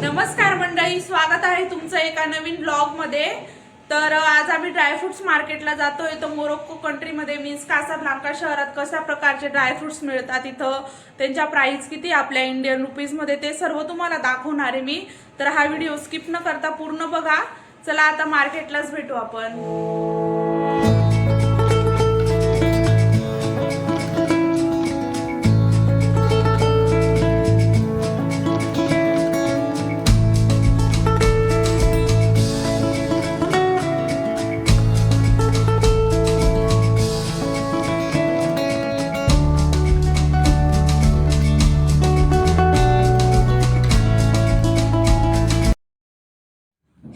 नमस्कार मंडळी स्वागत आहे तुमचं एका नवीन ब्लॉगमध्ये तर आज आम्ही ड्रायफ्रुट्स मार्केटला जातोय. तर मोरोक्को कंट्रीमध्ये मीन्स कासाब्लांका शहरात कशा प्रकारचे ड्रायफ्रुट्स मिळतात इथं? त्यांच्या प्राईस किती आपल्या इंडियन रुपीजमध्ये? ते सर्व तुम्हाला दाखवणार आहे मी. तर हा व्हिडिओ स्किप न करता पूर्ण बघा. चला आता मार्केटलाच भेटू आपण.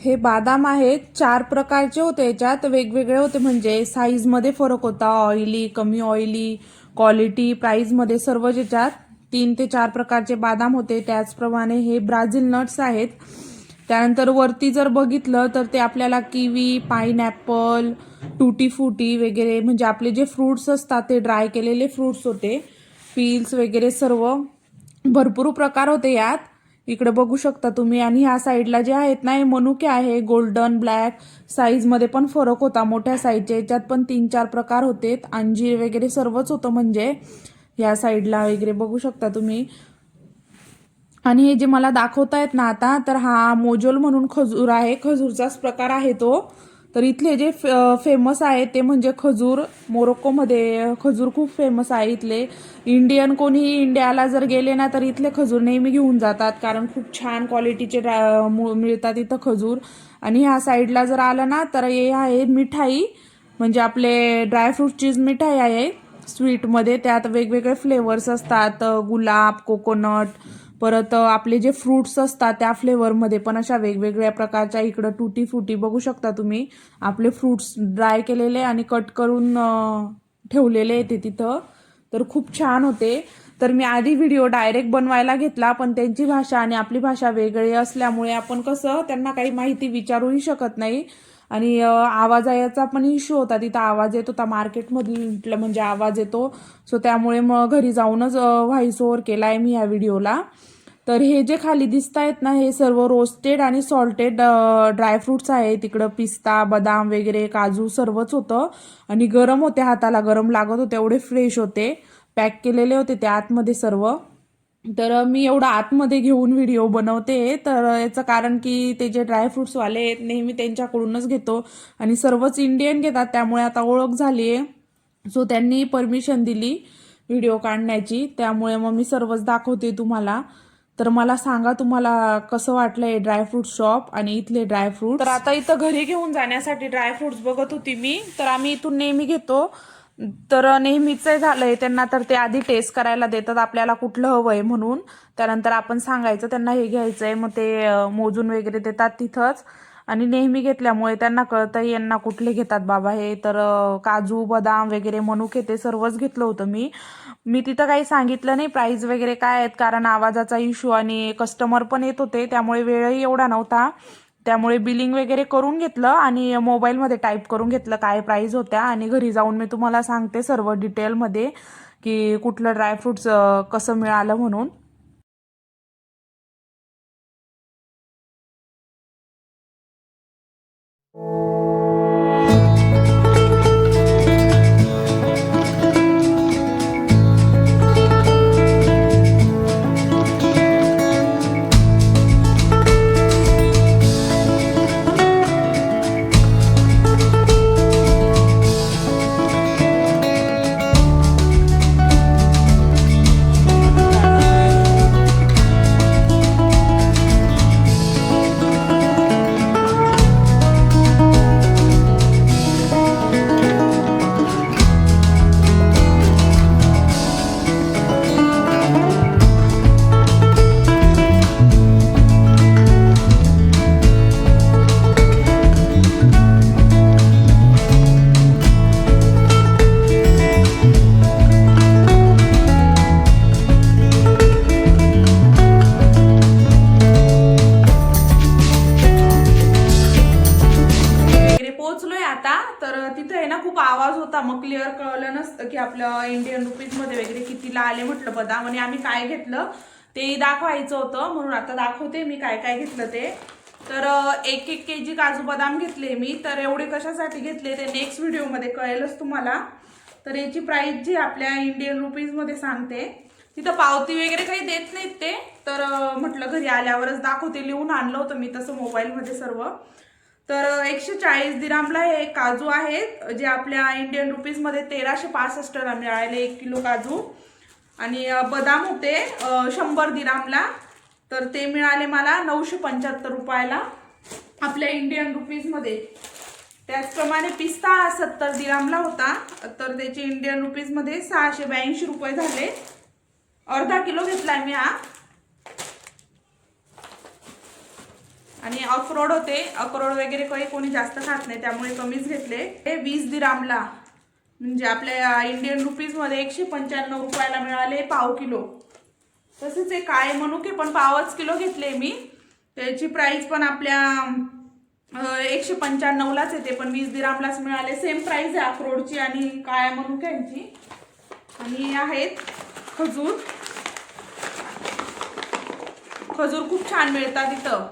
हे बादाम आहेत. चार प्रकारचे होते याच्यात. वेगवेगळे होते म्हणजे साईजमध्ये फरक होता. ऑइली कमी ऑइली क्वालिटी प्राईजमध्ये सर्व ज्याच्यात तीन ते चार प्रकारचे बादाम होते. त्याचप्रमाणे हे ब्राझील नट्स आहेत. त्यानंतर वरती जर बघितलं तर ते आपल्याला किवी पाईनॅपल टुटी फुटी वगैरे म्हणजे आपले जे फ्रूट्स असतात ते ड्राय केलेले फ्रूट्स होते. पील्स वगैरे सर्व भरपूर प्रकार होते यात. इकडे बघू शकता तुम्ही. आणि ह्या साईडला जे आहेत ना हे मनुके आहे. गोल्डन ब्लॅक साईजमध्ये पण फरक होता. मोठ्या साईजच्या याच्यात पण तीन चार प्रकार होते. अंजीर वगैरे सर्वच होतं म्हणजे. ह्या साईडला वगैरे बघू शकता तुम्ही. आणि हे जे मला दाखवता येत ना आता तर हा मोजोल म्हणून खजूर आहे. खजूरचाच प्रकार आहे तो. तर इथले जे फेमस आहे ते म्हणजे खजूर मोरोक्कोमध्ये खजूर खूप फेमस आहे इथले. इंडियन कोणीही इंडियाला जर गेले ना तर इथले खजूर नेहमी घेऊन जातात कारण खूप छान क्वालिटीचे मिळतात इथं खजूर. आणि ह्या साईडला जर आलं ना तर हे आहे मिठाई म्हणजे आपले ड्रायफ्रूटचीच मिठाई आहे स्वीटमध्ये त्यात वेगवेगळे फ्लेवर्स असतात गुलाब कोकोनट परत आपले जे फ्रुट्स असतात त्या फ्लेवरमध्ये पण अशा वेगवेगळ्या प्रकारच्या इकडं टुटी फुटी बघू शकता तुम्ही. आपले फ्रुट्स ड्राय केलेले आणि कट करून ठेवलेले येते तिथं. तर खूप छान होते. तर मी आधी व्हिडिओ डायरेक्ट बनवायला घेतला पण त्यांची भाषा आणि आपली भाषा वेगळी असल्यामुळे आपण कसं त्यांना काही माहिती विचारूही शकत नाही. आणि आवाजाचा पण इश्यू होता. तिथं आवाज येत होता मार्केटमधील म्हणजे आवाज येतो. सो त्यामुळे मग घरी जाऊनच व्हॉइस ओव्हर केला आहे मी या व्हिडिओला तर हे जे खाली दिसत आहेत ना हे सर्व रोस्टेड आणि सॉल्टेड ड्रायफ्रुट्स आहे. तिकडं पिस्ता बदाम वगैरे काजू सर्वच होतं. आणि गरम होते हाताला गरम लागत होते एवढे फ्रेश होते. पॅक केलेले होते ते आतमध्ये सर्व. तर मी एवढा आतमध्ये घेऊन व्हिडिओ बनवते. तर याचं कारण की ते जे ड्रायफ्रुट्सवाले आहेत नेहमी त्यांच्याकडूनच घेतो. आणि सर्वच इंडियन घेतात त्यामुळे आता ओळख झाली आहे. सो त्यांनी परमिशन दिली व्हिडिओ काढण्याची. त्यामुळे मग मी सर्वच दाखवते तुम्हाला. तर मला सांगा तुम्हाला कसं वाटलं ड्रायफ्रूट शॉप आणि इथले ड्रायफ्रूट तर आता इथं घरी घेऊन जाण्यासाठी ड्रायफ्रुट्स बघत होती मी. तर आम्ही इथून नेहमी घेतो. तर नेहमीच झालंय त्यांना तर ते आधी टेस्ट करायला देतात. आपल्याला कुठलं हवंय म्हणून. त्यानंतर आपण सांगायचं त्यांना हे घ्यायचंय. मग ते मोजून वगैरे देतात तिथंच. आणि नेहमी घेतल्यामुळे त्यांना कळतं यांना कुठले घेतात बाबा हे. तर काजू बदाम वगैरे मनुके ते सर्वच घेतलं होतं मी. मी तिथं काही सांगितलं नाही प्राईज वगैरे काय आहेत कारण आवाजाचा इश्यू आणि कस्टमर पण येत होते त्यामुळे वेळही एवढा नव्हता. त्यामुळे बिलिंग वगैरे करून घेतलं आणि मोबाईलमध्ये टाईप करून घेतलं काय प्राईज होत्या आणि घरी जाऊन मी तुम्हाला सांगते सर्व डिटेलमध्ये की कुठलं ड्रायफ्रुट्स कसं मिळालं म्हणून. वगैरे तिथं आहे ना खूप आवाज होता. मग क्लिअर कळलं नसतं की आपलं इंडियन रुपीजमध्ये वगैरे कितीला आले म्हटलं बदाम. आणि आम्ही काय घेतलं? ते दाखवायचं होतं. म्हणून आता दाखवते मी काय काय घेतलं ते. तर एक एक के जी काजू बदाम घेतले मी. तर एवढे कशासाठी घेतले ते नेक्स्ट व्हिडिओमध्ये कळेलच तुम्हाला. तर याची प्राईस जी आपल्या इंडियन रुपीजमध्ये सांगते. तिथं पावती वगैरे काही देत नाहीत ते. तर म्हटलं घरी आल्यावरच दाखवते. लिहून आणलं होतं मी तसं मोबाईलमध्ये सर्व. तर एकशे चाळीस दिरामला हे काजू आहेत जे आपल्या इंडियन रुपीजमध्ये तेराशे पासष्टला मिळाले एक किलो काजू. आणि बदाम होते शंभर दिरामला. तर ते मिळाले मला नऊशे पंच्याहत्तर रुपयाला. आपल्या इंडियन रुपीजमध्ये त्याचप्रमाणे पिस्ता हा सत्तर दिरामला होता. तर त्याचे इंडियन रुपीजमध्ये सहाशे ब्याऐंशी रुपये झाले. अर्धा किलो घेतलाय मी हा. आणि अक्रोड होते. अक्रोड वगैरे काही कोणी जास्त खात नाही त्यामुळे कमीच घेतले. हे वीस दिरामला म्हणजे आपल्या इंडियन रुपीजमध्ये एकशे पंच्याण्णव रुपयाला मिळाले पाव किलो. तसेच हे काळे मनुके पण पावच किलो घेतले मी. त्याची प्राईस पण आपल्या एकशे पंच्याण्णवलाच येते पण वीस दिरामलाच मिळाले. सेम प्राईस आहे अक्रोडची आणि काळ्या मनुक्यांची आणि आहेत खजूर. खजूर खूप छान मिळतात इथं.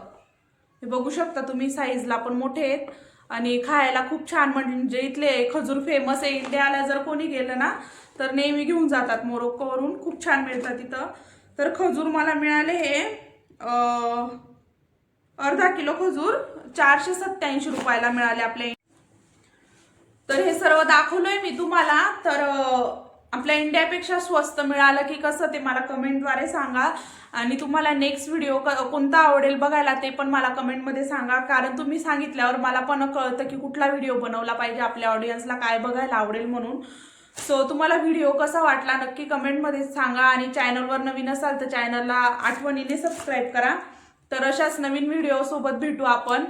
हे बघू शकता तुम्ही साईजला पण मोठे आहेत. आणि खायला खूप छान म्हणजे इथले खजूर फेमस आहे. इंडियाला जर कोणी गेलं ना तर नेहमी घेऊन जातात मोरोक्कोवरून. खूप छान मिळतात इथं तर खजूर मला मिळाले हे अर्धा किलो खजूर. चारशे सत्त्याऐंशी रुपयाला मिळाले आपल्या. तर हे सर्व दाखवलंय मी तुम्हाला. तर आपल्या इंडियापेक्षा स्वस्त मिळालं की कसं ते मला कमेंटद्वारे सांगा. आणि तुम्हाला नेक्स्ट व्हिडिओ कोणता आवडेल बघायला ते पण मला कमेंटमध्ये सांगा. कारण तुम्ही सांगितल्यावर मला पण कळतं की कुठला व्हिडिओ बनवला पाहिजे आपल्या ऑडियन्सला काय बघायला आवडेल म्हणून. सो तुम्हाला व्हिडिओ कसा वाटला नक्की कमेंटमध्ये सांगा. आणि चॅनलवर नवीन असाल तर चॅनलला आठवणीने सबस्क्राईब करा. तर अशाच नवीन व्हिडिओसोबत भेटू आपण.